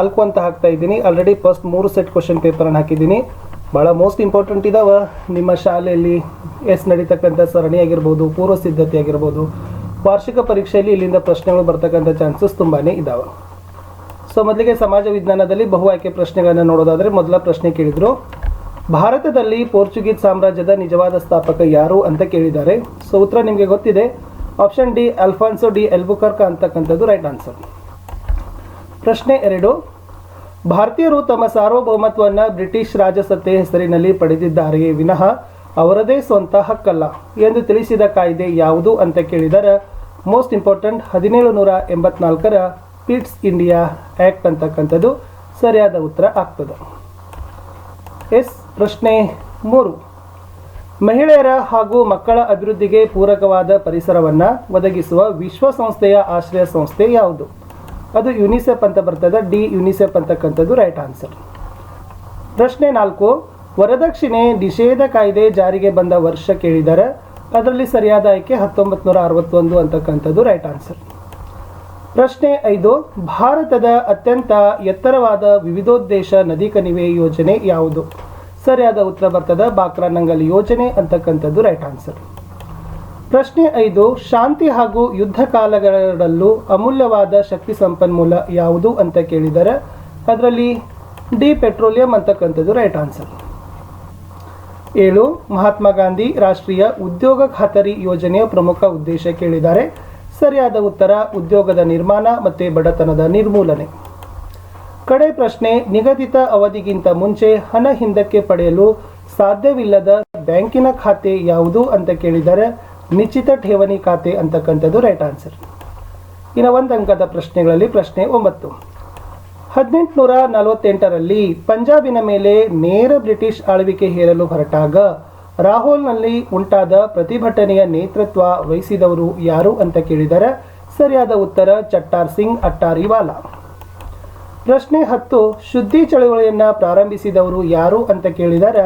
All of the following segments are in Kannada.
ನಾಲ್ಕು ಅಂತ ಹಾಕ್ತಾ ಇದ್ದೀನಿ. ಆಲ್ರೆಡಿ ಫಸ್ಟ್ ಮೂರು ಸೆಟ್ ಕ್ವಶನ್ ಪೇಪರನ್ನು ಹಾಕಿದ್ದೀನಿ. ಭಾಳ ಮೋಸ್ಟ್ ಇಂಪಾರ್ಟೆಂಟ್ ಇದಾವ. ನಿಮ್ಮ ಶಾಲೆಯಲ್ಲಿ ಎಸ್ ನಡೀತಕ್ಕಂಥ ಸರಣಿ ಆಗಿರ್ಬೋದು, ಪೂರ್ವ ಸಿದ್ಧತೆ ಆಗಿರ್ಬೋದು, ವಾರ್ಷಿಕ ಪರೀಕ್ಷೆಯಲ್ಲಿ ಇಲ್ಲಿಂದ ಪ್ರಶ್ನೆಗಳು ಬರ್ತಕ್ಕಂಥ ಚಾನ್ಸಸ್ ತುಂಬಾ ಇದ್ದಾವೆ ಸೊ ಮೊದಲಿಗೆ ಸಮಾಜ ವಿಜ್ಞಾನದಲ್ಲಿ ಬಹು ಆಯ್ಕೆ ಪ್ರಶ್ನೆಗಳನ್ನು ನೋಡೋದಾದರೆ ಮೊದಲ ಪ್ರಶ್ನೆ ಕೇಳಿದರು. ಭಾರತದಲ್ಲಿ ಪೋರ್ಚುಗೀಸ್ ಸಾಮ್ರಾಜ್ಯದ ನಿಜವಾದ ಸ್ಥಾಪಕ ಯಾರು ಅಂತ ಕೇಳಿದ್ದಾರೆ. ಸೊ ಉತ್ತರ ನಿಮಗೆ ಗೊತ್ತಿದೆ. Option D Alfonso de Albuquerque ಅಂತಕ್ಕಂಥದ್ದು ರೈಟ್ ಆನ್ಸರ್ ಪ್ರಶ್ನೆ ಎರಡು. ಭಾರತೀಯರು ತಮ್ಮ ಸಾರ್ವಭೌಮತ್ವವನ್ನು ಬ್ರಿಟಿಷ್ ರಾಜಸತ್ತೆ ಹೆಸರಿನಲ್ಲಿ ಪಡೆದಿದ್ದಾರೆಯೇ ವಿನಃ ಅವರದೇ ಸ್ವಂತ ಹಕ್ಕಲ್ಲ ಎಂದು ತಿಳಿಸಿದ ಕಾಯ್ದೆ ಯಾವುದು ಅಂತ ಕೇಳಿದರೆ, ಮೋಸ್ಟ್ ಇಂಪಾರ್ಟೆಂಟ್ ಹದಿನೇಳು ನೂರ ಎಂಬತ್ನಾಲ್ಕರ ಪಿಟ್ಸ್ ಇಂಡಿಯಾ ಆ್ಯಕ್ಟ್ ಅಂತಕ್ಕಂಥದ್ದು ಸರಿಯಾದ ಉತ್ತರ ಆಗ್ತದೆ. ಎಸ್, ಪ್ರಶ್ನೆ ಮೂರು. ಮಹಿಳೆಯರ ಹಾಗೂ ಮಕ್ಕಳ ಅಭಿವೃದ್ಧಿಗೆ ಪೂರಕವಾದ ಪರಿಸರವನ್ನು ಒದಗಿಸುವ ವಿಶ್ವಸಂಸ್ಥೆಯ ಆಶ್ರಯ ಸಂಸ್ಥೆ ಯಾವುದು? ಅದು ಯುನಿಸೆಫ್ ಅಂತ ಬರ್ತದೆ, ಡಿ ಯುನಿಸೆಫ್ ಅಂತಕ್ಕಂಥದ್ದು ರೈಟ್ ಆನ್ಸರ್ ಪ್ರಶ್ನೆ ನಾಲ್ಕು, ವರದಕ್ಷಿಣೆ ನಿಷೇಧ ಕಾಯ್ದೆ ಜಾರಿಗೆ ಬಂದ ವರ್ಷ ಕೇಳಿದರೆ ಅದರಲ್ಲಿ ಸರಿಯಾದ ಆಯ್ಕೆ ಹತ್ತೊಂಬತ್ತು ನೂರ ಅರವತ್ತೊಂದು ಅಂತಕ್ಕಂಥದ್ದು ರೈಟ್ ಆನ್ಸರ್ ಪ್ರಶ್ನೆ ಐದು, ಭಾರತದ ಅತ್ಯಂತ ಎತ್ತರವಾದ ವಿವಿಧೋದ್ದೇಶ ನದಿ ಕಣಿವೆ ಯೋಜನೆ ಯಾವುದು? ಸರಿಯಾದ ಉತ್ತರ ಬರ್ತದೆ ಬಾಕ್ರಾನಂಗಲ್ ಯೋಜನೆ ಅಂತಕ್ಕಂಥದ್ದು ರೈಟ್ ಆನ್ಸರ್ ಪ್ರಶ್ನೆ ಐದು, ಶಾಂತಿ ಹಾಗೂ ಯುದ್ಧ ಕಾಲಗಳಲ್ಲೂ ಅಮೂಲ್ಯವಾದ ಶಕ್ತಿ ಸಂಪನ್ಮೂಲ ಯಾವುದು ಅಂತ ಕೇಳಿದರೆ, ಅದರಲ್ಲಿ ಡಿ ಪೆಟ್ರೋಲಿಯಂ ಅಂತಕ್ಕಂಥದ್ದು ರೈಟ್ ಆನ್ಸರ್. ಏಳು, ಮಹಾತ್ಮ ಗಾಂಧಿ ರಾಷ್ಟ್ರೀಯ ಉದ್ಯೋಗ ಖಾತರಿ ಯೋಜನೆಯ ಪ್ರಮುಖ ಉದ್ದೇಶ ಕೇಳಿದ್ದಾರೆ. ಸರಿಯಾದ ಉತ್ತರ, ಉದ್ಯೋಗದ ನಿರ್ಮಾಣ ಮತ್ತು ಬಡತನದ ನಿರ್ಮೂಲನೆ. ಕಡೆ ಪ್ರಶ್ನೆ, ನಿಗದಿತ ಅವಧಿಗಿಂತ ಮುಂಚೆ ಹಣ ಹಿಂದಕ್ಕೆ ಪಡೆಯಲು ಸಾಧ್ಯವಿಲ್ಲದ ಬ್ಯಾಂಕಿನ ಖಾತೆ ಯಾವುದು ಅಂತ ಕೇಳಿದರೆ ನಿಶ್ಚಿತ ಠೇವಣಿ ಖಾತೆ ಅಂತಕ್ಕಂಥದ್ದು ರೈಟ್ ಆನ್ಸರ್ ಇನ್ನು ಒಂದು ಅಂಕದ ಪ್ರಶ್ನೆಗಳಲ್ಲಿ ಪ್ರಶ್ನೆ ಒಂಬತ್ತು. ಹದಿನೆಂಟುನೂರ ನಲವತ್ತೆಂಟರಲ್ಲಿ ಪಂಜಾಬಿನ ಮೇಲೆ ನೇರ ಬ್ರಿಟಿಷ್ ಆಳ್ವಿಕೆ ಹೇರಲು ಹೊರಟಾಗ ರಾಹುಲ್ನಲ್ಲಿ ಉಂಟಾದ ಪ್ರತಿಭಟನೆಯ ನೇತೃತ್ವ ವಹಿಸಿದವರು ಯಾರು ಅಂತ ಕೇಳಿದರೆ ಸರಿಯಾದ ಉತ್ತರ ಚಟ್ಟಾರ್ ಸಿಂಗ್ ಅಟ್ಟಾರಿವಾಲಾ. ಪ್ರಶ್ನೆ ಹತ್ತು, ಶುದ್ಧಿ ಚಳವಳಿಯನ್ನು ಪ್ರಾರಂಭಿಸಿದವರು ಯಾರು ಅಂತ ಕೇಳಿದರೆ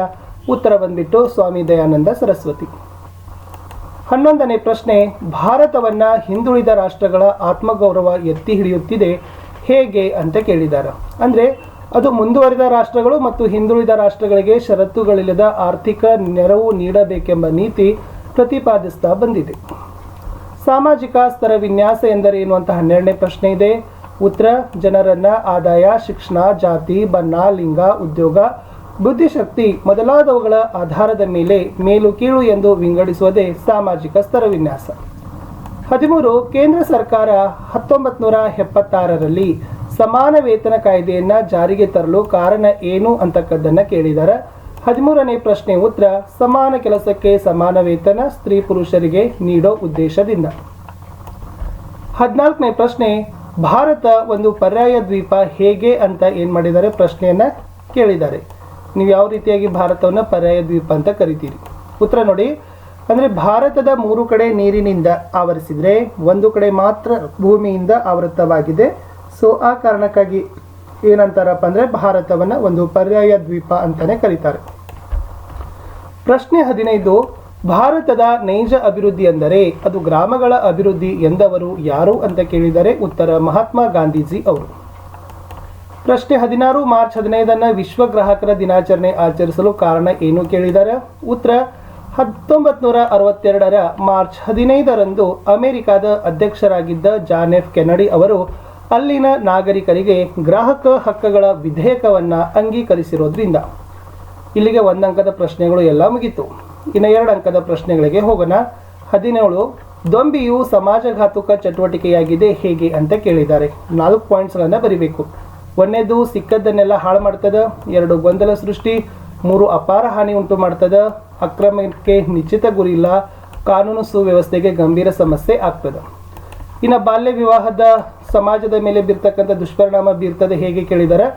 ಉತ್ತರ ಬಂದ್ಬಿಟ್ಟು ಸ್ವಾಮಿ ದಯಾನಂದ ಸರಸ್ವತಿ. ಹನ್ನೊಂದನೇ ಪ್ರಶ್ನೆ, ಭಾರತವನ್ನ ಹಿಂದುಳಿದ ರಾಷ್ಟ್ರಗಳ ಆತ್ಮಗೌರವ ಎತ್ತಿ ಹಿಡಿಯುತ್ತಿದೆ ಹೇಗೆ ಅಂತ ಕೇಳಿದ್ದಾರೆ ಅಂದ್ರೆ, ಅದು ಮುಂದುವರಿದ ರಾಷ್ಟ್ರಗಳು ಮತ್ತು ಹಿಂದುಳಿದ ರಾಷ್ಟ್ರಗಳಿಗೆ ಷರತ್ತುಗಳಿಲ್ಲದ ಆರ್ಥಿಕ ನೆರವು ನೀಡಬೇಕೆಂಬ ನೀತಿ ಪ್ರತಿಪಾದಿಸ್ತಾ ಬಂದಿದೆ. ಸಾಮಾಜಿಕ ಸ್ತರ ವಿನ್ಯಾಸ ಎಂದರೇನು ಅಂತ ಹನ್ನೆರಡನೇ ಪ್ರಶ್ನೆ ಇದೆ. ಉತ್ತರ, ಜನರನ್ನ ಆದಾಯ, ಶಿಕ್ಷಣ, ಜಾತಿ, ಬಣ್ಣ, ಲಿಂಗ, ಉದ್ಯೋಗ ಬುದ್ಧಿಶಕ್ತಿ ಮೊದಲಾದವುಗಳ ಆಧಾರದ ಮೇಲೆ ಮೇಲು ಕೀಳು ಎಂದು ವಿಂಗಡಿಸುವುದೇ ಸಾಮಾಜಿಕ ಸ್ತರ ವಿನ್ಯಾಸ. ಹದಿಮೂರು, ಕೇಂದ್ರ ಸರ್ಕಾರ ಹತ್ತೊಂಬತ್ತು ನೂರ ಎಪ್ಪತ್ತಾರರಲ್ಲಿ ಸಮಾನ ವೇತನ ಕಾಯ್ದೆಯನ್ನ ಜಾರಿಗೆ ತರಲು ಕಾರಣ ಏನು ಅಂತಕ್ಕದ್ದನ್ನ ಕೇಳಿದ್ದಾರೆ ಹದಿಮೂರನೇ ಪ್ರಶ್ನೆ ಉತ್ತರ, ಸಮಾನ ಕೆಲಸಕ್ಕೆ ಸಮಾನ ವೇತನ ಸ್ತ್ರೀ ಪುರುಷರಿಗೆ ನೀಡೋ ಉದ್ದೇಶದಿಂದ. ಹದಿನಾಲ್ಕನೇ ಪ್ರಶ್ನೆ, ಭಾರತ ಒಂದು ಪರ್ಯಾಯ ದ್ವೀಪ ಹೇಗೆ ಅಂತ ಏನು ಮಾಡಿದ್ದಾರೆ ಪ್ರಶ್ನೆಯನ್ನ ಕೇಳಿದ್ದಾರೆ ನೀವು ಯಾವ ರೀತಿಯಾಗಿ ಭಾರತವನ್ನು ಪರ್ಯಾಯ ದ್ವೀಪ ಅಂತ ಕರಿತೀರಿ? ಉತ್ತರ ನೋಡಿ. ಅಂದರೆ ಭಾರತದ ಮೂರು ಕಡೆ ನೀರಿನಿಂದ ಆವರಿಸಿದರೆ ಒಂದು ಕಡೆ ಮಾತ್ರ ಭೂಮಿಯಿಂದ ಆವೃತವಾಗಿದೆ ಸೊ ಆ ಕಾರಣಕ್ಕಾಗಿ ಏನಂತಾರಪ್ಪ ಅಂದರೆ ಭಾರತವನ್ನು ಒಂದು ಪರ್ಯಾಯ ದ್ವೀಪ ಅಂತಲೇ ಕರೀತಾರೆ. ಪ್ರಶ್ನೆ ಹದಿನೈದು. ಭಾರತದ ನೈಜ ಅಭಿವೃದ್ಧಿ ಎಂದರೆ ಅದು ಗ್ರಾಮಗಳ ಅಭಿವೃದ್ಧಿ ಎಂದವರು ಯಾರು ಅಂತ ಕೇಳಿದರೆ ಉತ್ತರ ಮಹಾತ್ಮ ಗಾಂಧೀಜಿ ಅವರು. ಪ್ರಶ್ನೆ ಹದಿನಾರು ಮಾರ್ಚ್ ಹದಿನೈದನ್ನ ವಿಶ್ವ ಗ್ರಾಹಕರ ದಿನಾಚರಣೆ ಆಚರಿಸಲು ಕಾರಣ ಏನು ಕೇಳಿದ್ದಾರೆ? ಉತ್ತರ ಹತ್ತೊಂಬತ್ತು ನೂರ ಅರವತ್ತೆರಡರ ಮಾರ್ಚ್ ಹದಿನೈದರಂದು ಅಮೆರಿಕದ ಅಧ್ಯಕ್ಷರಾಗಿದ್ದ ಜಾನ್ ಎಫ್ ಕೆನಡಿ ಅವರು ಅಲ್ಲಿನ ನಾಗರಿಕರಿಗೆ ಗ್ರಾಹಕ ಹಕ್ಕುಗಳ ವಿಧೇಯಕವನ್ನು ಅಂಗೀಕರಿಸಿರೋದ್ರಿಂದ. ಇಲ್ಲಿಗೆ ಒಂದು ಅಂಕದ ಪ್ರಶ್ನೆಗಳು ಎಲ್ಲ ಮುಗಿತು. ಇನ್ನು ಎರಡು ಅಂಕದ ಪ್ರಶ್ನೆಗಳಿಗೆ ಹೋಗೋಣ. ಹದಿನೇಳು, ದೊಂಬಿಯು ಸಮಾಜಘಾತುಕ ಚಟುವಟಿಕೆಯಾಗಿದೆ ಹೇಗೆ ಅಂತ ಕೇಳಿದ್ದಾರೆ. ನಾಲ್ಕು ಪಾಯಿಂಟ್ಸ್ಗಳನ್ನು ಬರಿಬೇಕು. ಒಂದನೇದು ಸಿಕ್ಕದ್ದನ್ನೆಲ್ಲ ಹಾಳು ಮಾಡ್ತದ, ಎರಡು ಗೊಂದಲ ಸೃಷ್ಟಿ, ಮೂರು ಅಪಾರ ಹಾನಿ ಉಂಟು ಮಾಡ್ತದ, ಅಕ್ರಮಕ್ಕೆ ನಿಶ್ಚಿತ ಗುರಿ ಇಲ್ಲ, ಕಾನೂನು ಸುವ್ಯವಸ್ಥೆಗೆ ಗಂಭೀರ ಸಮಸ್ಯೆ ಆಗ್ತದೆ. ಇನ್ನು ಬಾಲ್ಯ ವಿವಾಹದ ಸಮಾಜದ ಮೇಲೆ ಬೀರ್ತಕ್ಕಂಥ ದುಷ್ಪರಿಣಾಮ ಬೀರ್ತದೆ ಹೇಗೆ ಕೇಳಿದರೆ?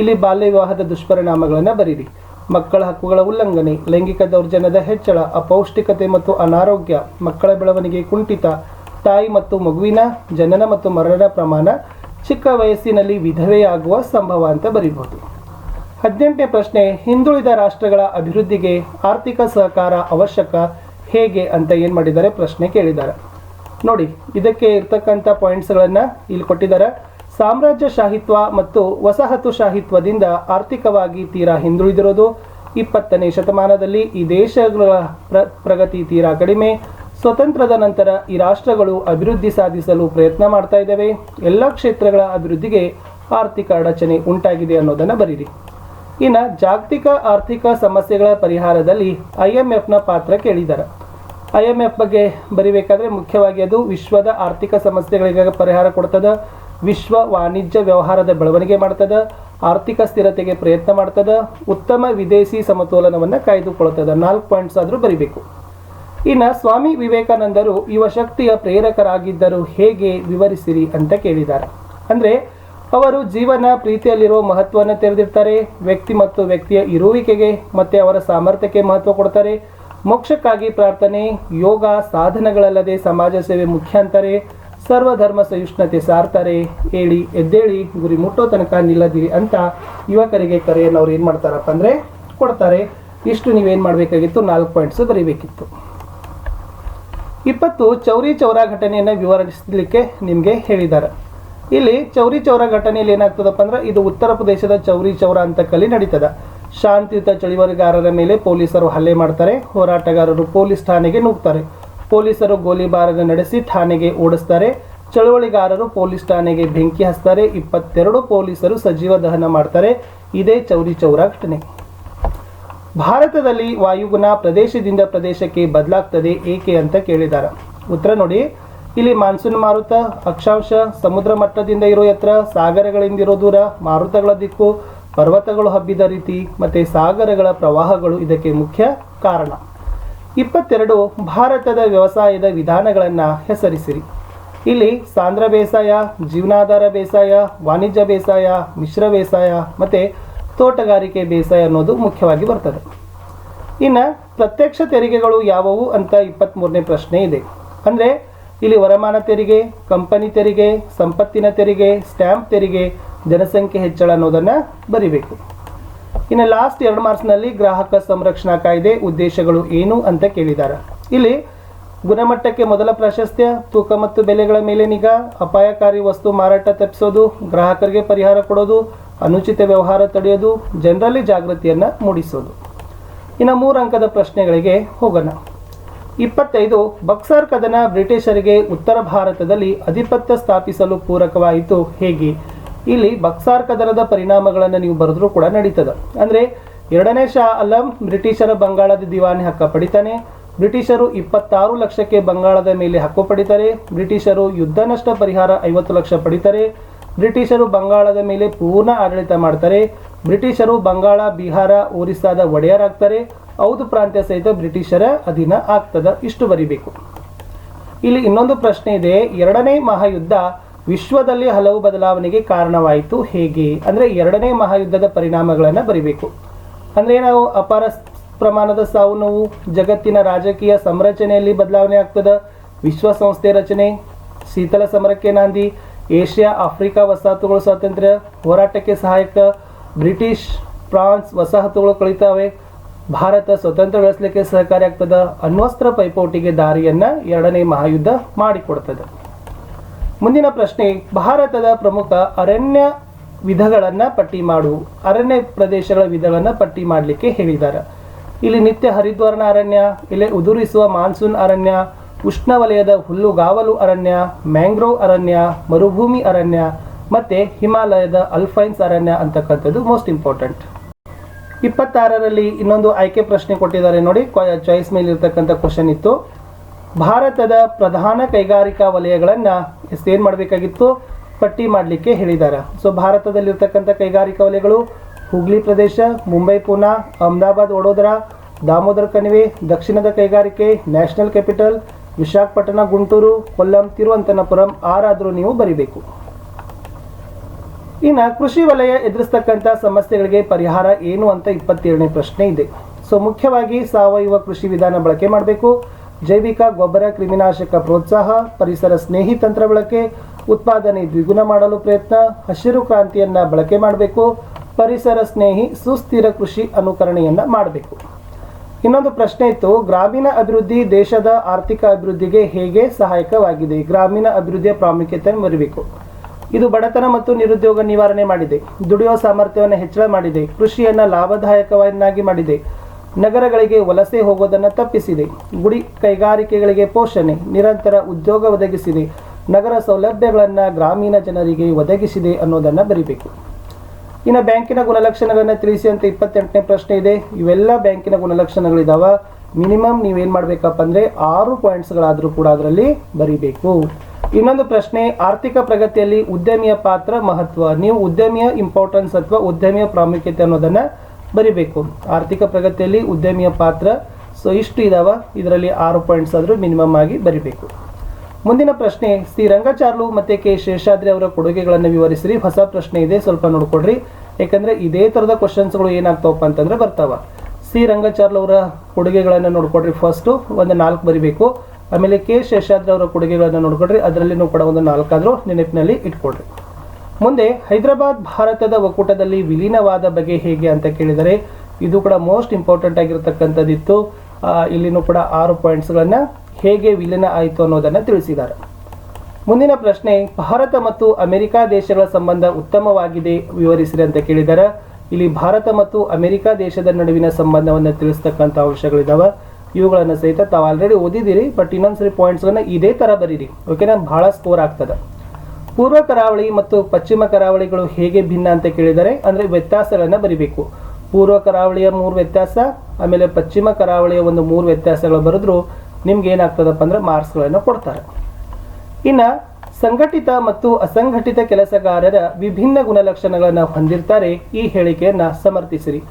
ಇಲ್ಲಿ ಬಾಲ್ಯ ವಿವಾಹದ ದುಷ್ಪರಿಣಾಮಗಳನ್ನು ಬರೀರಿ. ಮಕ್ಕಳ ಹಕ್ಕುಗಳ ಉಲ್ಲಂಘನೆ, ಲೈಂಗಿಕ ದೌರ್ಜನ್ಯದ ಹೆಚ್ಚಳ, ಅಪೌಷ್ಟಿಕತೆ ಮತ್ತು ಅನಾರೋಗ್ಯ, ಮಕ್ಕಳ ಬೆಳವಣಿಗೆ ಕುಂಠಿತ, ತಾಯಿ ಮತ್ತು ಮಗುವಿನ ಜನನ ಮತ್ತು ಮರಣದ ಪ್ರಮಾಣ ಚಿಕ್ಕ ವಯಸ್ಸಿನಲ್ಲಿ ವಿಧವೆಯಾಗುವ ಸಂಭವ ಅಂತ ಬರೀಬಹುದು. ಹದಿನೆಂಟನೇ ಪ್ರಶ್ನೆ, ಹಿಂದುಳಿದ ರಾಷ್ಟ್ರಗಳ ಅಭಿವೃದ್ಧಿಗೆ ಆರ್ಥಿಕ ಸಹಕಾರ ಅವಶ್ಯಕ ಹೇಗೆ ಅಂತ ಏನು ಮಾಡಿದ್ದಾರೆ? ಪ್ರಶ್ನೆ ಕೇಳಿದ್ದಾರೆ. ನೋಡಿ, ಇದಕ್ಕೆ ಇರ್ತಕ್ಕಂಥ ಪಾಯಿಂಟ್ಸ್ಗಳನ್ನು ಇಲ್ಲಿ ಕೊಟ್ಟಿದ್ದಾರೆ. ಸಾಮ್ರಾಜ್ಯಶಾಹಿತ್ವ ಮತ್ತು ವಸಾಹತುಶಾಹಿತ್ವದಿಂದ ಆರ್ಥಿಕವಾಗಿ ತೀರಾ ಹಿಂದುಳಿದಿರೋದು ಇಪ್ಪತ್ತನೇ ಶತಮಾನದಲ್ಲಿ ಈ ದೇಶಗಳ ಪ್ರ, ಪ್ರಗತಿ ತೀರಾ ಕಡಿಮೆ. ಸ್ವತಂತ್ರದ ನಂತರ ಈ ರಾಷ್ಟ್ರಗಳು ಅಭಿವೃದ್ಧಿ ಸಾಧಿಸಲು ಪ್ರಯತ್ನ ಮಾಡ್ತಾ ಇದ್ದಾವೆ. ಎಲ್ಲ ಕ್ಷೇತ್ರಗಳ ಅಭಿವೃದ್ಧಿಗೆ ಆರ್ಥಿಕ ಅಡಚಣೆ ಉಂಟಾಗಿದೆ ಅನ್ನೋದನ್ನು ಬರೀರಿ. ಇನ್ನು ಜಾಗತಿಕ ಆರ್ಥಿಕ ಸಮಸ್ಯೆಗಳ ಪರಿಹಾರದಲ್ಲಿ ಐ ಎಂ ಎಫ್ನ ಪಾತ್ರ ಕೇಳಿದ್ದಾರೆ ಐ ಎಂ ಎಫ್ ಬಗ್ಗೆ ಬರೀಬೇಕಾದ್ರೆ ಮುಖ್ಯವಾಗಿ ಅದು ವಿಶ್ವದ ಆರ್ಥಿಕ ಸಮಸ್ಯೆಗಳಿಗೆ ಪರಿಹಾರ ಕೊಡ್ತದ, ವಿಶ್ವ ವಾಣಿಜ್ಯ ವ್ಯವಹಾರದ ಬೆಳವಣಿಗೆ ಮಾಡ್ತದ, ಆರ್ಥಿಕ ಸ್ಥಿರತೆಗೆ ಪ್ರಯತ್ನ ಮಾಡ್ತದ, ಉತ್ತಮ ವಿದೇಶಿ ಸಮತೋಲನವನ್ನು ಕಾಯ್ದುಕೊಳ್ತದ. ನಾಲ್ಕು ಪಾಯಿಂಟ್ಸ್ ಆದರೂ ಬರಿಬೇಕು. ಇನ್ನು ಸ್ವಾಮಿ ವಿವೇಕಾನಂದರು ಯುವ ಶಕ್ತಿಯ ಪ್ರೇರಕರಾಗಿದ್ದರು ಹೇಗೆ ವಿವರಿಸಿರಿ ಅಂತ ಕೇಳಿದ್ದಾರೆ. ಅಂದರೆ ಅವರು ಜೀವನ ಪ್ರೀತಿಯಲ್ಲಿರೋ ಮಹತ್ವವನ್ನು ತೆರೆದಿರ್ತಾರೆ, ವ್ಯಕ್ತಿ ಮತ್ತು ವ್ಯಕ್ತಿಯ ಇರುವಿಕೆಗೆ ಮತ್ತೆ ಅವರ ಸಾಮರ್ಥ್ಯಕ್ಕೆ ಮಹತ್ವ ಕೊಡ್ತಾರೆ. ಮೋಕ್ಷಕ್ಕಾಗಿ ಪ್ರಾರ್ಥನೆ, ಯೋಗ ಸಾಧನಗಳಲ್ಲದೆ ಸಮಾಜ ಸೇವೆ ಮುಖ್ಯ ಅಂತಾರೆ. ಸರ್ವಧರ್ಮ ಸಹಿಷ್ಣುತೆ ಸಾರ್ತಾರೆ. ಹೇಳಿ ಎದ್ದೇಳಿ, ಗುರಿ ಮುಟ್ಟೋ ತನಕ ನಿಲ್ಲದಿರಿ ಅಂತ ಯುವಕರಿಗೆ ಕರೆಯನ್ನು ಅವ್ರು ಏನು ಮಾಡ್ತಾರಪ್ಪ ಅಂದರೆ ಕೊಡ್ತಾರೆ. ಇಷ್ಟು ನೀವೇನು ಮಾಡಬೇಕಾಗಿತ್ತು? ನಾಲ್ಕು ಪಾಯಿಂಟ್ಸ್ ಬರೀಬೇಕಿತ್ತು. ಇಪ್ಪತ್ತು ಚೌರಿ ಚೌರ ಘಟನೆಯನ್ನು ವಿವರಿಸಲಿಕ್ಕೆ ನಿಮಗೆ ಹೇಳಿದ್ದಾರೆ. ಇಲ್ಲಿ ಚೌರಿ ಚೌರ ಘಟನೆಯಲ್ಲಿ ಏನಾಗ್ತದಪ್ಪ ಅಂದ್ರೆ ಇದು ಉತ್ತರ ಪ್ರದೇಶದ ಚೌರಿ ಚೌರ ಅಂತ ಕಲಿ ನಡೀತದ. ಶಾಂತಿಯುತ ಚಳುವಳಿಗಾರರ ಮೇಲೆ ಪೊಲೀಸರು ಹಲ್ಲೆ ಮಾಡ್ತಾರೆ. ಹೋರಾಟಗಾರರು ಪೊಲೀಸ್ ಠಾಣೆಗೆ ನುಗ್ತಾರೆ. ಪೊಲೀಸರು ಗೋಲಿಬಾರನ್ನು ನಡೆಸಿ ಠಾಣೆಗೆ ಓಡಿಸ್ತಾರೆ. ಚಳುವಳಿಗಾರರು ಪೊಲೀಸ್ ಠಾಣೆಗೆ ಬೆಂಕಿ ಹಚ್ತಾರೆ. ಇಪ್ಪತ್ತೆರಡು ಪೊಲೀಸರು ಸಜೀವ ದಹನ ಮಾಡ್ತಾರೆ. ಇದೇ ಚೌರಿ ಚೌರ ಘಟನೆ. ಭಾರತದಲ್ಲಿ ವಾಯುಗುಣ ಪ್ರದೇಶದಿಂದ ಪ್ರದೇಶಕ್ಕೆ ಬದಲಾಗ್ತದೆ ಏಕೆ ಅಂತ ಕೇಳಿದ್ದಾರೆ ಉತ್ತರ ನೋಡಿ, ಇಲ್ಲಿ ಮಾನ್ಸೂನ್ ಮಾರುತ, ಅಕ್ಷಾಂಶ, ಸಮುದ್ರ ಮಟ್ಟದಿಂದ ಇರೋ ಎತ್ತರ, ಸಾಗರಗಳಿಂದ ಇರೋ ದೂರ, ಮಾರುತಗಳ ದಿಕ್ಕು, ಪರ್ವತಗಳು ಹಬ್ಬಿದ ರೀತಿ, ಮತ್ತೆ ಸಾಗರಗಳ ಪ್ರವಾಹಗಳು ಇದಕ್ಕೆ ಮುಖ್ಯ ಕಾರಣ. ಇಪ್ಪತ್ತೆರಡು, ಭಾರತದ ವ್ಯವಸಾಯದ ವಿಧಾನಗಳನ್ನು ಹೆಸರಿಸಿರಿ. ಇಲ್ಲಿ ಸಾಂದ್ರ ಬೇಸಾಯ, ಜೀವನಾಧಾರ ಬೇಸಾಯ, ವಾಣಿಜ್ಯ ಬೇಸಾಯ, ಮಿಶ್ರ ಬೇಸಾಯ, ಮತ್ತು ತೋಟಗಾರಿಕೆ ಬೇಸಾಯ ಅನ್ನೋದು ಮುಖ್ಯವಾಗಿ ಬರ್ತದೆ. ಇನ್ನು ಪ್ರತ್ಯಕ್ಷ ತೆರಿಗೆಗಳು ಯಾವುವು ಅಂತ ಇಪ್ಪತ್ತ್ಮೂರನೇ ಪ್ರಶ್ನೆ ಇದೆ. ಅಂದರೆ ಇಲ್ಲಿ ವರಮಾನ ತೆರಿಗೆ, ಕಂಪನಿ ತೆರಿಗೆ, ಸಂಪತ್ತಿನ ತೆರಿಗೆ, ಸ್ಟ್ಯಾಂಪ್ ತೆರಿಗೆ, ಜನಸಂಖ್ಯೆ ಹೆಚ್ಚಳ ಅನ್ನೋದನ್ನು ಬರಿಬೇಕು. ಇನ್ನು ಲಾಸ್ಟ್ ಎರಡು ಮಾರ್ಚ್ನಲ್ಲಿ ಗ್ರಾಹಕ ಸಂರಕ್ಷಣಾ ಕಾಯ್ದೆ ಉದ್ದೇಶಗಳು ಏನು ಅಂತ ಕೇಳಿದ್ದಾರೆ ಇಲ್ಲಿ ಗುಣಮಟ್ಟಕ್ಕೆ ಮೊದಲ ಪ್ರಾಶಸ್ತ್ಯ, ತೂಕ ಮತ್ತು ಬೆಲೆಗಳ ಮೇಲೆ ನಿಗಾ, ಅಪಾಯಕಾರಿ ವಸ್ತು ಮಾರಾಟ ತಪ್ಪಿಸೋದು, ಗ್ರಾಹಕರಿಗೆ ಪರಿಹಾರ ಕೊಡೋದು, ಅನುಚಿತ ವ್ಯವಹಾರ ತಡೆಯೋದು, ಜನರಲ್ಲಿ ಜಾಗೃತಿಯನ್ನು ಮೂಡಿಸೋದು. ಇನ್ನು ಮೂರು ಅಂಕದ ಪ್ರಶ್ನೆಗಳಿಗೆ ಹೋಗೋಣ. ಇಪ್ಪತ್ತೈದು, ಬಕ್ಸರ್ ಕದನ ಬ್ರಿಟಿಷರಿಗೆ ಉತ್ತರ ಭಾರತದಲ್ಲಿ ಅಧಿಪತ್ಯ ಸ್ಥಾಪಿಸಲು ಪೂರಕವಾಯಿತು ಹೇಗೆ? ಇಲ್ಲಿ ಬಕ್ಸಾರ್ ಕದನದ ಪರಿಣಾಮಗಳನ್ನು ನೀವು ಬರೆದ್ರೂ ಕೂಡ ನಡೀತದೆ. ಅಂದರೆ ಎರಡನೇ ಶಾ ಅಲಂ ಬ್ರಿಟಿಷರ ಬಂಗಾಳದ ದಿವಾನಿ ಹಕ್ಕ ಪಡಿತಾನೆ ಬ್ರಿಟಿಷರು ಇಪ್ಪತ್ತಾರು ಲಕ್ಷಕ್ಕೆ ಬಂಗಾಳದ ಮೇಲೆ ಹಕ್ಕು ಪಡಿತಾರೆ, ಬ್ರಿಟಿಷರು ಯುದ್ಧ ನಷ್ಟ ಪರಿಹಾರ ಐವತ್ತು ಲಕ್ಷ ಪಡಿತಾರೆ, ಬ್ರಿಟಿಷರು ಬಂಗಾಳದ ಮೇಲೆ ಪೂರ್ಣ ಆಡಳಿತ ಮಾಡ್ತಾರೆ, ಬ್ರಿಟಿಷರು ಬಂಗಾಳ, ಬಿಹಾರ, ಒರಿಸ್ಸಾದ ಒಡೆಯರಾಗ್ತಾರೆ, ಔದು ಪ್ರಾಂತ್ಯ ಸಹಿತ ಬ್ರಿಟಿಷರ ಅಧೀನ ಆಗ್ತದ. ಇಷ್ಟು ಬರಿಬೇಕು. ಇಲ್ಲಿ ಇನ್ನೊಂದು ಪ್ರಶ್ನೆ ಇದೆ. ಎರಡನೇ ಮಹಾಯುದ್ಧ ವಿಶ್ವದಲ್ಲಿ ಹಲವು ಬದಲಾವಣೆಗೆ ಕಾರಣವಾಯಿತು. ಹೇಗೆ? ಅಂದರೆ ಎರಡನೇ ಮಹಾಯುದ್ಧದ ಪರಿಣಾಮಗಳನ್ನು ಬರಿಬೇಕು. ಅಂದರೆ ನಾವು ಅಪಾರ ಪ್ರಮಾಣದ ಸಾವು ನೋವು ಜಗತ್ತಿನ ರಾಜಕೀಯ ಸಂರಚನೆಯಲ್ಲಿ ಬದಲಾವಣೆ ಆಗ್ತದ. ವಿಶ್ವಸಂಸ್ಥೆ ರಚನೆ, ಶೀತಲ ಸಮರಕ್ಕೆ ನಾಂದಿ, ಏಷ್ಯಾ, ಆಫ್ರಿಕಾ ವಸಾಹತುಗಳು ಸ್ವಾತಂತ್ರ್ಯ, ಹೋರಾಟಕ್ಕೆ ಸಹಾಯಕ, ಬ್ರಿಟಿಷ್, ಫ್ರಾನ್ಸ್ ವಸಾಹತುಗಳು ಕಳೀತಾವೆ. ಭಾರತ ಸ್ವತಂತ್ರ ಗಳಿಸಲಿಕ್ಕೆ ಸಹಕಾರಿ ಆಗ್ತದ. ಅಣ್ವಸ್ತ್ರ ಪೈಪೋಟಿಗೆ ದಾರಿಯನ್ನ ಎರಡನೇ ಮಹಾಯುದ್ಧ ಮಾಡಿಕೊಡ್ತದೆ. ಮುಂದಿನ ಪ್ರಶ್ನೆ, ಭಾರತದ ಪ್ರಮುಖ ಅರಣ್ಯ ವಿಧಗಳನ್ನು ಪಟ್ಟಿ ಮಾಡು. ಅರಣ್ಯ ಪ್ರದೇಶಗಳ ವಿಧಗಳನ್ನು ಪಟ್ಟಿ ಮಾಡಲಿಕ್ಕೆ ಹೇಳಿದ್ದಾರೆ ಇಲ್ಲಿ ನಿತ್ಯ ಹರಿದ್ವರ್ಣ ಅರಣ್ಯ, ಇಲ್ಲಿ ಉದುರಿಸುವ ಮಾನ್ಸೂನ್ ಅರಣ್ಯ, ಉಷ್ಣವಲಯದ ಹುಲ್ಲುಗಾವಲು ಅರಣ್ಯ, ಮ್ಯಾಂಗ್ರೋವ್ ಅರಣ್ಯ, ಮರುಭೂಮಿ ಅರಣ್ಯ, ಮತ್ತೆ ಹಿಮಾಲಯದ ಅಲ್ಫೈನ್ಸ್ ಅರಣ್ಯ ಅಂತಕ್ಕಂಥದ್ದು ಮೋಸ್ಟ್ ಇಂಪಾರ್ಟೆಂಟ್ ಇಪ್ಪತ್ತಾರರಲ್ಲಿ ಇನ್ನೊಂದು ಆಯ್ಕೆ ಪ್ರಶ್ನೆ ಕೊಟ್ಟಿದ್ದಾರೆ ನೋಡಿ ಚಾಯ್ಸ್ ಮೇಲೆ ಇರತಕ್ಕಂಥ ಕ್ವಶನ್ ಇತ್ತು. ಭಾರತದ ಪ್ರಧಾನ ಕೈಗಾರಿಕಾ ವಲಯಗಳನ್ನು ಏನು ಮಾಡಬೇಕಾಗಿತ್ತು? ಪಟ್ಟಿ ಮಾಡಲಿಕ್ಕೆ ಹೇಳಿದ್ದಾರೆ ಸೊ ಭಾರತದಲ್ಲಿರ್ತಕ್ಕಂಥ ಕೈಗಾರಿಕಾ ವಲಯಗಳು ಹುಗ್ಲಿ ಪ್ರದೇಶ, ಮುಂಬೈ, ಪುನಾ, ಅಹಮದಾಬಾದ್, ವಡೋದರಾ, ದಾಮೋದರ ಕಣಿವೆ, ದಕ್ಷಿಣದ ಕೈಗಾರಿಕೆ, ನ್ಯಾಷನಲ್ ಕ್ಯಾಪಿಟಲ್, ವಿಶಾಖಪಟ್ಟಣ, ಗುಂಟೂರು, ಕೊಲ್ಲಂ ತಿರುವಂತನಪುರಂ ಆರಾದರೂ ನೀವು ಬರೀಬೇಕು. ಇನ್ನು ಕೃಷಿ ವಲಯ ಎದುರಿಸ್ತಕ್ಕಂಥ ಸಮಸ್ಯೆಗಳಿಗೆ ಪರಿಹಾರ ಏನು ಅಂತ ಇಪ್ಪತ್ತೇಳನೇ ಪ್ರಶ್ನೆ ಇದೆ. ಸೊ, ಮುಖ್ಯವಾಗಿ ಸಾವಯವ ಕೃಷಿ ವಿಧಾನ ಬಳಕೆ ಮಾಡಬೇಕು. ಜೈವಿಕ ಗೊಬ್ಬರ, ಕ್ರಿಮಿನಾಶಕ ಪ್ರೋತ್ಸಾಹ, ಪರಿಸರ ಸ್ನೇಹಿ ತಂತ್ರ ಬಳಕೆ, ಉತ್ಪಾದನೆ ದ್ವಿಗುಣ ಮಾಡಲು ಪ್ರಯತ್ನ, ಹಸಿರು ಕ್ರಾಂತಿಯನ್ನ ಬಳಕೆ ಮಾಡಬೇಕು. ಪರಿಸರ ಸ್ನೇಹಿ ಸುಸ್ಥಿರ ಕೃಷಿ ಅನುಕರಣೆಯನ್ನ ಮಾಡಬೇಕು. ಇನ್ನೊಂದು ಪ್ರಶ್ನೆ ಇತ್ತು, ಗ್ರಾಮೀಣ ಅಭಿವೃದ್ಧಿ ದೇಶದ ಆರ್ಥಿಕ ಅಭಿವೃದ್ಧಿಗೆ ಹೇಗೆ ಸಹಾಯಕವಾಗಿದೆ? ಗ್ರಾಮೀಣ ಅಭಿವೃದ್ಧಿಯ ಪ್ರಾಮುಖ್ಯತೆ ಮರಿಬೇಕು. ಇದು ಬಡತನ ಮತ್ತು ನಿರುದ್ಯೋಗ ನಿವಾರಣೆ ಮಾಡಿದೆ. ದುಡಿಯುವ ಸಾಮರ್ಥ್ಯವನ್ನು ಹೆಚ್ಚಳ ಮಾಡಿದೆ. ಕೃಷಿಯನ್ನ ಲಾಭದಾಯಕವನ್ನಾಗಿ ಮಾಡಿದೆ. ನಗರಗಳಿಗೆ ವಲಸೆ ಹೋಗೋದನ್ನು ತಪ್ಪಿಸಿದೆ. ಗುಡಿ ಕೈಗಾರಿಕೆಗಳಿಗೆ ಪೋಷಣೆ, ನಿರಂತರ ಉದ್ಯೋಗ ಒದಗಿಸಿದೆ. ನಗರ ಸೌಲಭ್ಯಗಳನ್ನು ಗ್ರಾಮೀಣ ಜನರಿಗೆ ಒದಗಿಸಿದೆ ಅನ್ನೋದನ್ನು ಬರಿಬೇಕು. ಇನ್ನು ಬ್ಯಾಂಕಿನ ಗುಣಲಕ್ಷಣಗಳನ್ನು ತಿಳಿಸಿ ಅಂತ ಇಪ್ಪತ್ತೆಂಟನೇ ಪ್ರಶ್ನೆ ಇದೆ. ಇವೆಲ್ಲ ಬ್ಯಾಂಕಿನ ಗುಣಲಕ್ಷಣಗಳಿದಾವ. ಮಿನಿಮಮ್ ನೀವೇನು ಮಾಡಬೇಕಪ್ಪ ಅಂದರೆ ಆರು ಪಾಯಿಂಟ್ಸ್ಗಳಾದರೂ ಕೂಡ ಅದರಲ್ಲಿ ಬರಿಬೇಕು. ಇನ್ನೊಂದು ಪ್ರಶ್ನೆ, ಆರ್ಥಿಕ ಪ್ರಗತಿಯಲ್ಲಿ ಉದ್ಯಮಿಯ ಪಾತ್ರ ಮಹತ್ವ. ನೀವು ಉದ್ಯಮಿಯ ಇಂಪಾರ್ಟೆನ್ಸ್ ಅಥವಾ ಉದ್ಯಮಿಯ ಪ್ರಾಮುಖ್ಯತೆ ಅನ್ನೋದನ್ನು ಬರಿಬೇಕು. ಆರ್ಥಿಕ ಪ್ರಗತಿಯಲ್ಲಿ ಉದ್ಯಮಿಯ ಪಾತ್ರ ಸೊ ಇಷ್ಟು ಇದಾವ. ಇದರಲ್ಲಿ ಆರು ಪಾಯಿಂಟ್ಸ್ ಆದರೂ ಮಿನಿಮಮ್ ಆಗಿ ಬರಿಬೇಕು. ಮುಂದಿನ ಪ್ರಶ್ನೆ, ಶ್ರೀ ರಂಗಚಾರ್ಲು ಮತ್ತೆ ಕೆ. ಶೇಷಾದ್ರಿ ಅವರ ಕೊಡುಗೆಗಳನ್ನು ವಿವರಿಸಿರಿ. ಹೊಸ ಪ್ರಶ್ನೆ ಇದೆ, ಸ್ವಲ್ಪ ನೋಡ್ಕೊಡ್ರಿ. ಯಾಕಂದ್ರೆ ಇದೇ ಥರದ ಕ್ವಶನ್ಸ್ಗಳು ಏನಾಗ್ತಾವಪ್ಪ ಅಂತಂದ್ರೆ ಬರ್ತಾವ. ಸಿ ರಂಗಚಾರ್ಲು ಅವರ ಕೊಡುಗೆಗಳನ್ನು ನೋಡ್ಕೊಡ್ರಿ ಫಸ್ಟು ಒಂದು ನಾಲ್ಕು ಬರಿಬೇಕು. ಆಮೇಲೆ ಕೆ. ಶೇಷಾದ್ರಿ ಅವರ ಕೊಡುಗೆಗಳನ್ನು ನೋಡ್ಕೊಡ್ರಿ. ಅದರಲ್ಲಿನೂ ಕೂಡ ಒಂದು ನಾಲ್ಕಾದರೂ ನೆನಪಿನಲ್ಲಿ ಇಟ್ಕೊಡ್ರಿ. ಮುಂದೆ, ಹೈದರಾಬಾದ್ ಭಾರತದ ಒಕ್ಕೂಟದಲ್ಲಿ ವಿಲೀನವಾದ ಬಗೆ ಹೇಗೆ ಅಂತ ಕೇಳಿದರೆ, ಇದು ಕೂಡ ಮೋಸ್ಟ್ ಇಂಪಾರ್ಟೆಂಟ್ ಆಗಿರತಕ್ಕಂಥದ್ದಿತ್ತು. ಇಲ್ಲಿನೂ ಕೂಡ ಆರು ಪಾಯಿಂಟ್ಸ್ಗಳನ್ನು ಹೇಗೆ ವಿಲೀನ ಆಯಿತು ಅನ್ನೋದನ್ನು ತಿಳಿಸಿದ್ದಾರೆ. ಮುಂದಿನ ಪ್ರಶ್ನೆ, ಭಾರತ ಮತ್ತು ಅಮೆರಿಕ ದೇಶಗಳ ಸಂಬಂಧ ಉತ್ತಮವಾಗಿದೆ ವಿವರಿಸಿರಿ ಅಂತ ಕೇಳಿದ್ದಾರೆ ಇಲ್ಲಿ ಭಾರತ ಮತ್ತು ಅಮೆರಿಕ ದೇಶದ ನಡುವಿನ ಸಂಬಂಧವನ್ನು ತಿಳಿಸ್ತಕ್ಕಂಥ ಅಂಶಗಳಿದ್ದಾವೆ ಇವುಗಳನ್ನು ಸಹಿತ ತಾವು ಆಲ್ರೆಡಿ ಓದಿದ್ದೀರಿ ಬಟ್ ಇನ್ನೊಂದ್ಸರಿ ಪಾಯಿಂಟ್ಸ್ಗಳನ್ನ ಇದೇ ಥರ ಬರೀರಿ. ಓಕೆನಾ ಬಹಳ ಸ್ಕೋರ್ ಆಗ್ತದೆ. ಪೂರ್ವ ಕರಾವಳಿ ಮತ್ತು ಪಶ್ಚಿಮ ಕರಾವಳಿಗಳು ಹೇಗೆ ಭಿನ್ನ ಅಂತ ಕೇಳಿದರೆ, ಅಂದರೆ ವ್ಯತ್ಯಾಸಗಳನ್ನು ಬರಿಬೇಕು. ಪೂರ್ವ ಕರಾವಳಿಯ ಮೂರು ವ್ಯತ್ಯಾಸ, ಆಮೇಲೆ ಪಶ್ಚಿಮ ಕರಾವಳಿಯ ಒಂದು ಮೂರು ವ್ಯತ್ಯಾಸಗಳು ಬರೆದ್ರು ನಿಮ್ಗೆ ಏನಾಗ್ತದಪ್ಪ ಅಂದ್ರೆ ಮಾರ್ಕ್ಸ್ಗಳನ್ನು ಕೊಡ್ತಾರೆ. ಇನ್ನು ಸಂಘಟಿತ ಮತ್ತು ಅಸಂಘಟಿತ ಕೆಲಸಗಾರರ ವಿಭಿನ್ನ ಗುಣಲಕ್ಷಣಗಳನ್ನು ಹೊಂದಿರ್ತಾರೆ ಈ ಹೇಳಿಕೆಯನ್ನು ಸಮರ್ಥಿಸಿರಿ.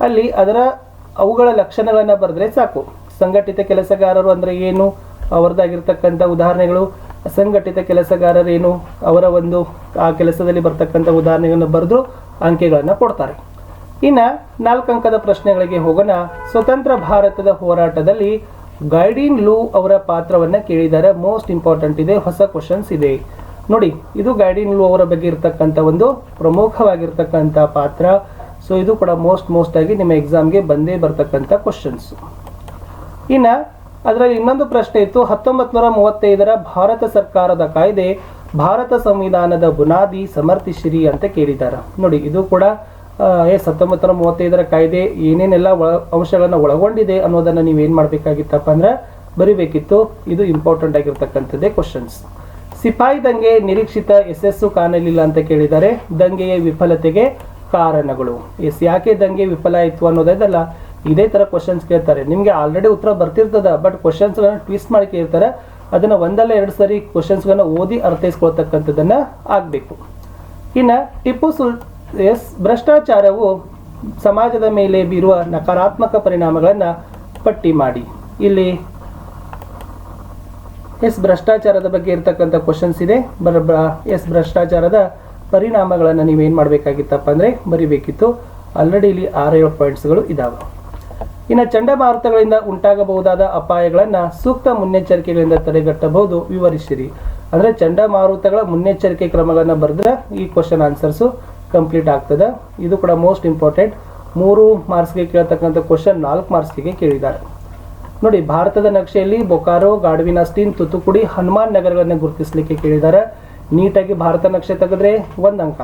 ಅಲ್ಲಿ ಅದರ ಅವುಗಳ ಲಕ್ಷಣಗಳನ್ನು ಬರೆದ್ರೆ ಸಾಕು. ಸಂಘಟಿತ ಕೆಲಸಗಾರರು ಅಂದ್ರೆ ಏನು? ಅವರದಾಗಿರ್ತಕ್ಕಂಥ ಉದಾಹರಣೆಗಳು. ಅಸಂಘಟಿತ ಕೆಲಸಗಾರರೇನು? ಅವರ ಒಂದು ಆ ಕೆಲಸದಲ್ಲಿ ಬರ್ತಕ್ಕಂಥ ಉದಾಹರಣೆಗಳನ್ನು ಬರೆದು ಅಂಕೆಗಳನ್ನು ಕೊಡ್ತಾರೆ. ಇನ್ನು ನಾಲ್ಕು ಅಂಕದ ಪ್ರಶ್ನೆಗಳಿಗೆ ಹೋಗೋಣ. ಸ್ವತಂತ್ರ ಭಾರತದ ಹೋರಾಟದಲ್ಲಿ ಗೈಡಿನ್ ಲೂ ಅವರ ಪಾತ್ರವನ್ನ ಕೇಳಿದ್ದಾರೆ ಮೋಸ್ಟ್ ಇಂಪಾರ್ಟೆಂಟ್ ಇದೆ, ಹೊಸ ಕ್ವಶನ್ಸ್ ಇದೆ. ನೋಡಿ, ಇದು ಗೈಡಿನ್ ಲೂ ಅವರ ಬಗ್ಗೆ ಇರತಕ್ಕಂಥ ಒಂದು ಪ್ರಮುಖವಾಗಿರ್ತಕ್ಕಂಥ ಪಾತ್ರ. ಸೊ ಇದು ಕೂಡ ಮೋಸ್ಟ್ ಮೋಸ್ಟ್ ಆಗಿ ನಿಮ್ಮ ಎಕ್ಸಾಮ್ಗೆ ಬಂದೇ ಬರ್ತಕ್ಕಂಥ ಕ್ವಶನ್ಸ್ ಇನ್ನ, ಅದರಲ್ಲಿ ಇನ್ನೊಂದು ಪ್ರಶ್ನೆ ಇತ್ತು ಹತ್ತೊಂಬತ್ತು ನೂರ ಮೂವತ್ತೈದರ ಭಾರತ ಸರ್ಕಾರದ ಕಾಯ್ದೆ, ಭಾರತ ಸಂವಿಧಾನದ ಬುನಾದಿ ಸಮರ್ಥಿಸಿರಿ ಅಂತ ಕೇಳಿದ್ದಾರೆ ನೋಡಿ, ಇದು ಕೂಡ ಎಸ್ ಹತ್ತೊಂಬತ್ತು ನೂರ ಮೂವತ್ತೈದರ ಕಾಯ್ದೆ ಏನೇನೆಲ್ಲ ಒಳ ಅಂಶಗಳನ್ನು ಒಳಗೊಂಡಿದೆ ಅನ್ನೋದನ್ನು ನೀವೇನು ಮಾಡಬೇಕಾಗಿತ್ತಪ್ಪ ಅಂದ್ರೆ ಬರಿಬೇಕಿತ್ತು. ಇದು ಇಂಪಾರ್ಟೆಂಟ್ ಆಗಿರ್ತಕ್ಕಂಥದ್ದೇ ಕ್ವಶನ್ಸ್ ಸಿಪಾಯಿ ದಂಗೆ ನಿರೀಕ್ಷಿತ ಯಶಸ್ಸು ಕಾಣಲಿಲ್ಲ ಅಂತ ಕೇಳಿದ್ದಾರೆ. ದಂಗೆಯ ವಿಫಲತೆಗೆ ಕಾರಣಗಳು. ಎಸ್, ಯಾಕೆ ದಂಗೆ ವಿಫಲ ಆಯಿತು ಅನ್ನೋದಲ್ಲ ಇದೇ ಥರ ಕ್ವಶನ್ಸ್ ಕೇಳ್ತಾರೆ. ನಿಮಗೆ ಆಲ್ರೆಡಿ ಉತ್ತರ ಬರ್ತಿರ್ತದ ಬಟ್ ಕ್ವಶನ್ಸ್ಗಳನ್ನ ಟ್ವಿಸ್ಟ್ ಮಾಡಿ ಕೇಳ್ತಾರೆ. ಅದನ್ನು ಒಂದಲ್ಲ ಎರಡು ಸರಿ ಕ್ವಶನ್ಸ್ಗಳನ್ನ ಓದಿ ಅರ್ಥೈಸ್ಕೊಳ್ತಕ್ಕಂಥದ್ದನ್ನು ಆಗಬೇಕು. ಇನ್ನು ಟಿಪ್ಪು ಸುಲ್ ಎಸ್, ಭ್ರಷ್ಟಾಚಾರವು ಸಮಾಜದ ಮೇಲೆ ಬೀರುವ ನಕಾರಾತ್ಮಕ ಪರಿಣಾಮಗಳನ್ನ ಪಟ್ಟಿ ಮಾಡಿ. ಇಲ್ಲಿ ಎಸ್, ಭ್ರಷ್ಟಾಚಾರದ ಬಗ್ಗೆ ಇರತಕ್ಕಂಥ ಕ್ವಶನ್ಸ್ ಇದೆ. ಬರ ಎಸ್, ಭ್ರಷ್ಟಾಚಾರದ ಪರಿಣಾಮಗಳನ್ನು ನೀವೇನು ಮಾಡಬೇಕಾಗಿತ್ತಪ್ಪ ಅಂದರೆ ಬರಿಬೇಕಿತ್ತು. ಆಲ್ರೆಡಿ ಇಲ್ಲಿ ಆರೇಳು ಪಾಯಿಂಟ್ಸ್ಗಳು ಇದಾವೆ. ಇನ್ನು ಚಂಡಮಾರುತಗಳಿಂದ ಉಂಟಾಗಬಹುದಾದ ಅಪಾಯಗಳನ್ನು ಸೂಕ್ತ ಮುನ್ನೆಚ್ಚರಿಕೆಗಳಿಂದ ತಡೆಗಟ್ಟಬಹುದು ವಿವರಿಸಿರಿ. ಅಂದರೆ ಚಂಡಮಾರುತಗಳ ಮುನ್ನೆಚ್ಚರಿಕೆ ಕ್ರಮಗಳನ್ನು ಬರೆದ್ರೆ ಈ ಕ್ವಶನ್ ಆನ್ಸರ್ಸು ಕಂಪ್ಲೀಟ್ ಆಗ್ತದೆ. ಇದು ಕೂಡ ಮೋಸ್ಟ್ ಇಂಪಾರ್ಟೆಂಟ್ ಮೂರು ಮಾರ್ಕ್ಸ್ಗೆ ಕೇಳ್ತಕ್ಕಂಥ ಕ್ವಶನ್ ನಾಲ್ಕು ಮಾರ್ಕ್ಸ್ಗೆ ಕೇಳಿದ್ದಾರೆ. ನೋಡಿ, ಭಾರತದ ನಕ್ಷೆಯಲ್ಲಿ ಬೊಕಾರೋ ಗಾಡ್ವಿನಾಸ್ಟಿನ್ ತುತುಕುಡಿ, ಹನುಮಾನ್ ನಗರಗಳನ್ನು ಗುರುತಿಸಲಿಕ್ಕೆ ಕೇಳಿದ್ದಾರೆ. ನೀಟಾಗಿ ಭಾರತ ನಕ್ಷೆ ತೆಗೆದ್ರೆ ಒಂದು ಅಂಕ.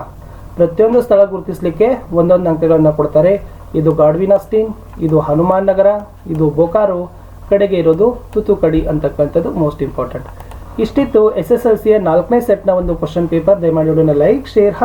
ಪ್ರತಿಯೊಂದು ಸ್ಥಳ ಗುರುತಿಸಲಿಕ್ಕೆ ಒಂದೊಂದು ಅಂಕಗಳನ್ನು ಕೊಡ್ತಾರೆ. ಇದು ಗಾಡ್ವಿನಾಸ್ಟಿನ್ ಇದು ಹನುಮಾನ್ ನಗರ, ಇದು ಬೊಕಾರೋ, ಕಡೆಗೆ ಇರೋದು ತುತುಕಡಿ ಅಂತಕ್ಕಂಥದ್ದು ಮೋಸ್ಟ್ ಇಂಪಾರ್ಟೆಂಟ್ ಇಷ್ಟಿತ್ತು ಎಸ್ ಎಸ್ ಎಲ್ ಸಿಯ ನಾಲ್ಕನೇ ಸೆಟ್ನ ಒಂದು ಕ್ವಶನ್ ಪೇಪರ್ ದಯಮಾಡಿ ಲೈಕ್ ಶೇರ್ ಹಾಗೂ